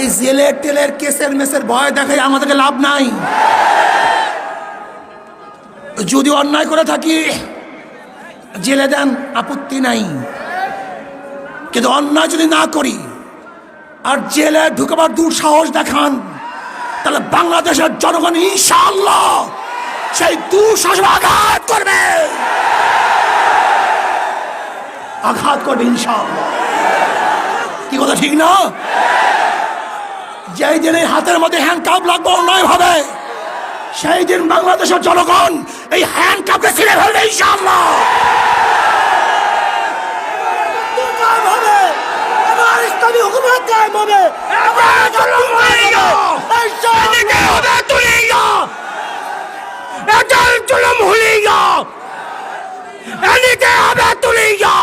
এই জেলের টেলের কেসের মেসের ভয় দেখাই আমাদেরকে লাভ নাই। যদি অন্যায় করে থাকি, জেলে দেন আপত্তি নাই। কিন্তু অন্যায় যদি না করি, আর জেলে ঢুকবার দূর সাহস দেখান, তাহলে বাংলাদেশের জনগণ ইনশাআল্লাহ সেই দুঃসাহস আঘাত করবে। আঘাত করবে ইনশাআল্লাহ। কি কথা, ঠিক না? যেই দিন এই হাতের মধ্যে হ্যান্ড কাপ লাগবে অন্যায় হবে। সেই দিন বাংলাদেশের জনগণ এই হ্যান্ড কাপকে ছিঁড়ে ফেলবে এটার জুলুম হুলিয়া এদিকে হবে তুলিয়া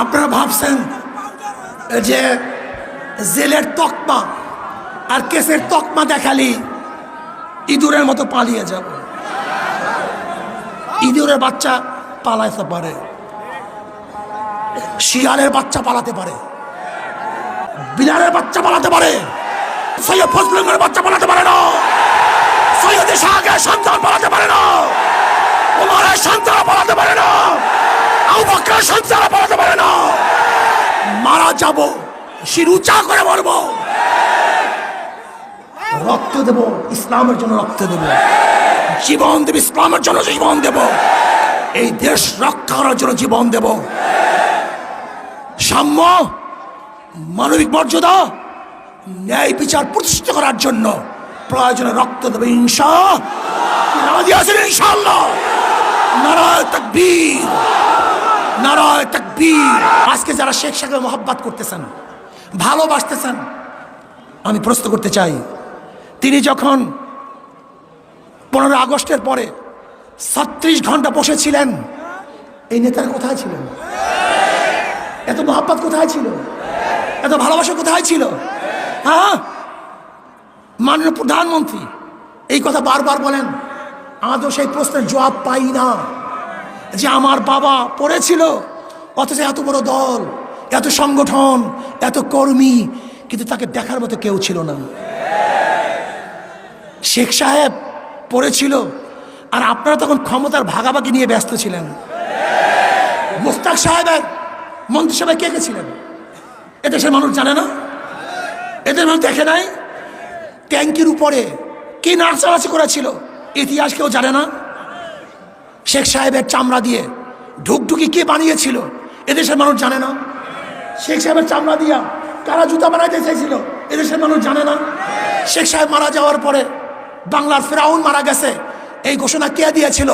আপনারা ভাবছেন যে জেলের তকমা আর কেসের তকমা দেখালি, ইঁদুরের মতো পালিয়ে যাব। ইঁদুরের বাচ্চা পালাইতে পারে, শিয়ালের বাচ্চা পালাতে পারে, বিড়ালের বাচ্চা পালাতে পারে, সৈয়দ ফজলুমের বাচ্চা পালাতে পারে না। সৈয়দ শাহের সন্তান পালাতে পারে না। ওমরের সন্তান পালাতে পারে না। আবু বকরের সন্তান পালাতে পারে না। মারা যাব শির উঁচা করে মরবো। রক্ত দেব, ইসলামের জন্য রক্ত দেব। জীবন দেব, ইসলামের জন্য জীবন দেব। এই দেশ রক্ষা করার জন্য জীবন দেব। সাম্য, মানবিক মর্যাদা, ন্যায় বিচার প্রতিষ্ঠা করার জন্য প্রয়োজনে রক্ত দেবে ইনশা রাজি আছেন ইনশাল্লাহ নারায় তাকবীর। নারায় তাকবীর। আজকে যারা শেখ সাহেবের মোহাব্বত করতেছেন, ভালোবাসতেছেন, আমি প্রশ্ন করতে চাই, তিনি যখন পনেরো আগস্টের পরে ছত্রিশ ঘণ্টা বসেছিলেন, এই নেতারা কোথায় ছিলেন? এত মহাব্বত কোথায় ছিল? এত ভালোবাসা কোথায় ছিল? হ্যাঁ? মাননীয় প্রধানমন্ত্রী এই কথা বারবার বলেন আজও সেই প্রশ্নের জবাব পাই না। যে আমার বাবা পড়েছিল। অথচ এত বড় দল, এত সংগঠন, এত কর্মী, কিন্তু তাকে দেখার মতো কেউ ছিল না। শেখ সাহেব পড়েছিল, আর আপনারা তখন ক্ষমতার ভাগাভাগি নিয়ে ব্যস্ত ছিলেন। মোস্তাক সাহেবের মন্ত্রিসভায় কে কে ছিলেন? এদেশের মানুষ জানে না? এদের মানুষ দেখে নাই? ট্যাঙ্কির উপরে কে নাচানাচি করেছিল? ইতিহাস কেউ জানে না? শেখ সাহেবের চামড়া দিয়ে ঢুকঢুকি কে বানিয়েছিল? এদেশের মানুষ জানে না। শেখ সাহেবের চামড়া দিয়া কারা জুতা বানাইতে চাইছিল? এদেশের মানুষ জানে না। শেখ সাহেব মারা যাওয়ার পরে বাংলার ফেরাউন মারা গেছে। এই ঘোষণা কে দিয়েছিল?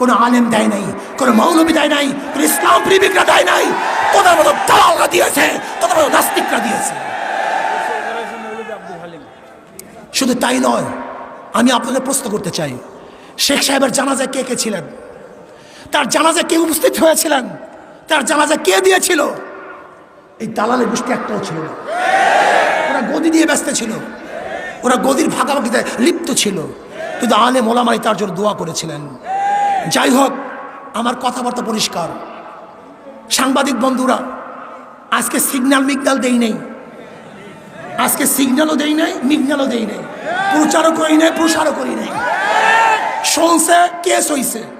কোনো আলেম দেয় নাই, কোনো মৌলবী দেয় নাই, কোনো ইসলাম প্রেমিকরা দেয় নাই। তোদের মতো দালালরা দিয়েছে, তোদের মতো নাস্তিকরা দিয়েছে। শুধু তাই নয়, আমি আপনাদের প্রশ্ন করতে চাই। শেখ সাহেবের জানাজায় কে কে ছিলেন? তার জানাজায় কে উপস্থিত হয়েছিলেন? তার জানাজা কে দিয়েছিল? এই দালালে গোষ্ঠী একটাও ছিল না। ওরা গদি দিয়ে ব্যস্ত ছিল। ওরা গদির ভাগাভাগিতে লিপ্ত ছিল। কিন্তু আলে মোলামাই তার জন্য দোয়া করেছিলেন। যাই হোক, আমার কথাবার্তা পরিষ্কার। সাংবাদিক বন্ধুরা, আজকে সিগন্যাল মিগনাল দেই নেই। আজকে সিগন্যালও দেই নাই মিগনালও দেই নাই। প্রচারও করি নাই, প্রসারও করি নাই। শুনছে কেস হইছে।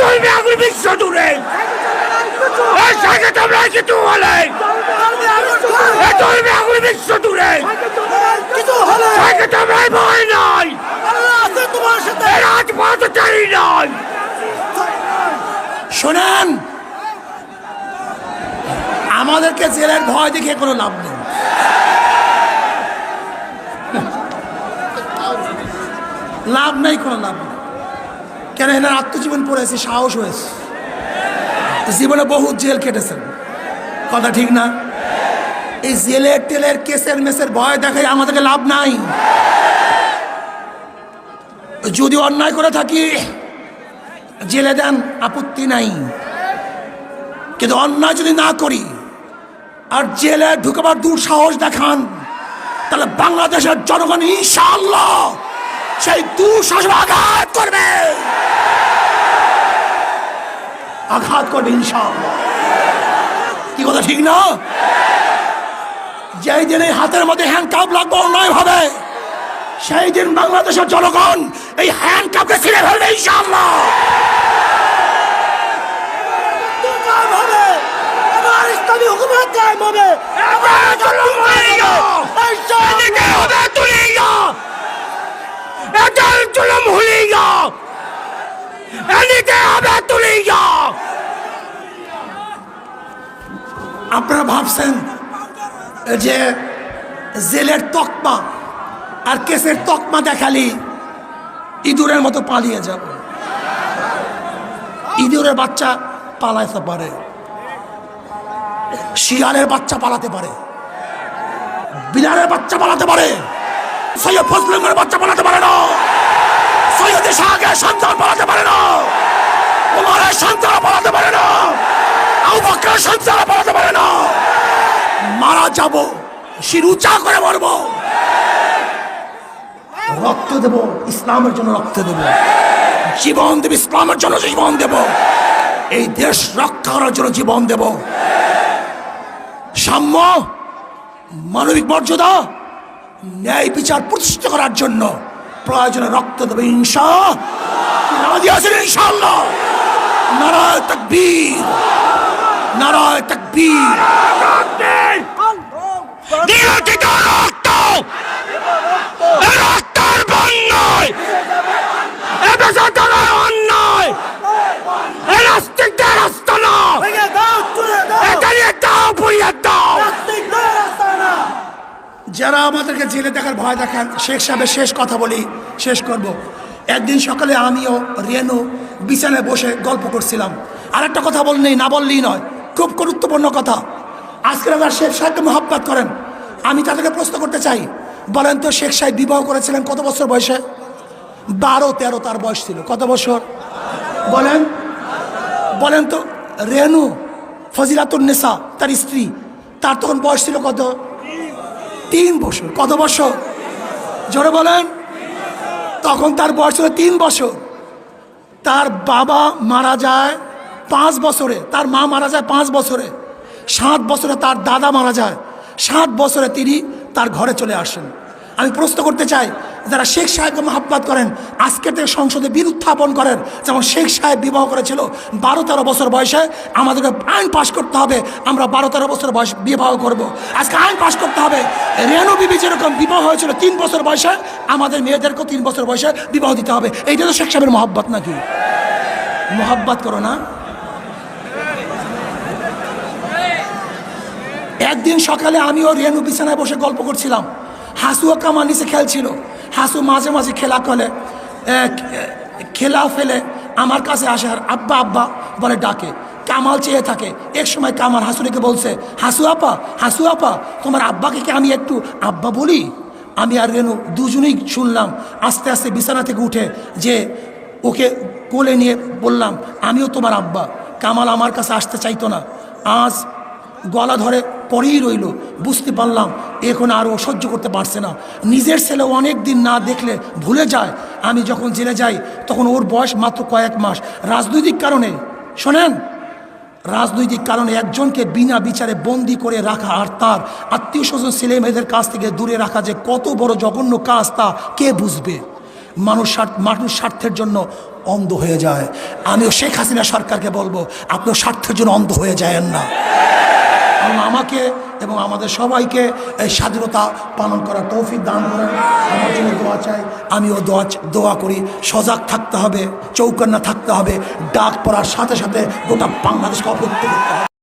চলবে আমি বিশ্ব সেকে তোমরা কিছু এ চলবে আমি বিশ্ব হলে সেকে তোমরা ভয় নয়। শোনেন, আমাদেরকে জেলের ভয় দেখে কোনো লাভ নেই। লাভ নেই, কোনো লাভ নেই। কেন এনার আত্মজীবন পড়েছে সাহস হয়েছে। জীবনে বহু জেল কেটেছেন কথা ঠিক না? এই জেলের টেলের কেসের মেসের ভয় দেখাই আমাদেরকে লাভ নাই। যদি অন্যায় করে থাকি, জেলে দেন আপত্তি নাই। কিন্তু অন্যায় যদি না করি, আর জেলে ঢুকবার দুঃসাহস দেখান, তাহলে বাংলাদেশের জনগণ ইনশাআল্লাহ সেই দুঃসাহস আঘাত করবে। আঘাত করবে ইনশাআল্লাহ। কি কথা ঠিক না? যেই দিন এই হাতের মধ্যে হ্যান্ড কাপ লাগবে অন্যায় ভাবে সেই দিন বাংলাদেশের জনগণ এই হ্যান্ড কাপকে ছিঁড়ে ফেলবে ইনশাআল্লাহ। হবে এবার ইসলামী হুকুমত কায়েম হবে ইনশাআল্লাহ। হবে তুলিয়া এটার জুলুম হুলিয়া এদিকে হবে তুলিয়া আপনারা ভাবছেন যে জেলের তকমা আর কেসের তকমা দেখালি, ইঁদুরের মতো পালিয়ে যাব। ইঁদুরের বাচ্চা পালাতে পারে, শিয়ালের বাচ্চা পালাতে পারে বিড়ালের বাচ্চা পালাতে পারে, সৈয়দ ফজলুমের বাচ্চা পালাতে পারে না। সৈয়দ শাহের সন্তান পালাতে পারে না ওমরের সন্তান পালাতে পারে না আবু বকরের সন্তান পালাতে পারে না মারা যাব শির উঁচা করে মরবো। রক্ত দেব ইসলামের জন্য রক্ত দেব। জীবন দেব ইসলামের জন্য জীবন দেব। এই দেশ রক্ষা করার জন্য জীবন দেব। সাম্য মানবিক মর্যাদা ন্যায় বিচার প্রতিষ্ঠা করার জন্য প্রয়োজনে রক্ত দেবে ইনশা নামাজি আছেন ইনশাল্লাহ নারায় তকবীর নারায় তকবীর নিয়োজিত রক্ত এ রক্তের বন্যায় এ দেশে চলার অন্যায় এ নাস্তিকদের রাস্তা না ভেঙে দাও তুলে দাও এখানে দাও পুড়িয়ে দাও নাস্তিক নয় রাস্তা না যারা আমাদেরকে জেলে দেখার ভয় দেখান। শেখ সাহেবের শেষ কথা বলি, শেষ করব। একদিন সকালে আমিও রেনু বিছানায় বসে গল্প করছিলাম। আর একটা কথা বললেই না বললেই নয়। খুব গুরুত্বপূর্ণ কথা। আজকে আমার শেখ সাহেবকে মহাব্বাত করেন। আমি তাদেরকে প্রশ্ন করতে চাই। বলেন তো শেখ সাহেব বিবাহ করেছিলেন কত বছর বয়সে? বারো, তেরো তার বয়স ছিল। কত বছর? বলেন। বলেন তো, রেনু ফজিলাতুন নেসা, তার স্ত্রী, তার তখন বয়স ছিল কত? তিন বছর। কত বছর? জোরে বলেন। তখন তার বয়স হলো তিন বছর। তার বাবা মারা যায় পাঁচ বছরে। তার মা মারা যায় পাঁচ বছরে। সাত বছরে তার দাদা মারা যায়। সাত বছরে তিনি তার ঘরে চলে আসেন। আমি প্রশ্ন করতে চাই যারা শেখ সাহেবকে মহাব্বাত করেন, আজকে থেকে সংসদে বিল উত্থাপন করেন, যেমন শেখ সাহেব বিবাহ করেছিল বারো তেরো বছর বয়সে, আমাদেরকে আইন পাশ করতে হবে, আমরা বারো তেরো বছর বয়স বিবাহ করব। আজকে আইন পাশ করতে হবে। রেনু বিবি যেরকম বিবাহ হয়েছিল তিন বছর বয়সে, আমাদের মেয়েদেরকেও তিন বছর বয়সে বিবাহ দিতে হবে। এইটা তো শেখ সাহেবের মহাব্বত নাকি? মহাব্বাত করো না। একদিন সকালে আমিও রেনু বিছানায় বসে গল্প করছিলাম। হাসুয়া কামার নিচে খেলছিল। হাসু মাঝে মাঝে খেলা করে খেলা ফেলে আমার কাছে আসে আর আব্বা আব্বা বলে ডাকে। কামাল চেয়ে থাকে। এক সময় কামাল হাসুরিকে বলছে, হাসু আপা হাসু আপা, তোমার আব্বাকে কি আমি একটু আব্বা বলি? আমি আর রেনু দুজনেই শুনলাম, আস্তে আস্তে বিছানা থেকে উঠে যে ওকে কোলে নিয়ে বললাম, আমিও তোমার আব্বা। কামাল আমার কাছে আসতে চাইতো না। আজ গলা ধরে পরেই রইল। বুঝতে পারলাম, এখন আর ও সহ্য করতে পারছে না। নিজের ছেলে অনেক দিন না দেখলে ভুলে যায়। আমি যখন জেলে যাই, তখন ওর বয়স মাত্র কয়েক মাস। রাজনৈতিক কারণে, শোনেন, রাজনৈতিক কারণে একজনকে বিনা বিচারে বন্দি করে রাখা আর তার আত্মীয় স্বজন ছেলে মেয়েদের কাছ থেকে দূরে রাখা যে কত বড় জঘন্য কাজ তা কে বুঝবে? মানুষ স্বার্থ, মানুষ স্বার্থের জন্য অন্ধ হয়ে যায়। আমিও শেখ হাসিনা সরকারকে বলব আপনিও স্বার্থের জন্য অন্ধ হয়ে যায়েন না। আল্লাহ আমাকে এবং আমাদের সবাইকে এই স্বাধীনতা পালন করার তৌফিক দান করেন। আমার জন্য দোয়া চাই। আমিও দোয়া দোয়া করি। সজাগ থাকতে হবে, চৌকান্না থাকতে হবে। ডাক পড়ার সাথে সাথে গোটা বাংলাদেশকে অপত্য করতে হবে।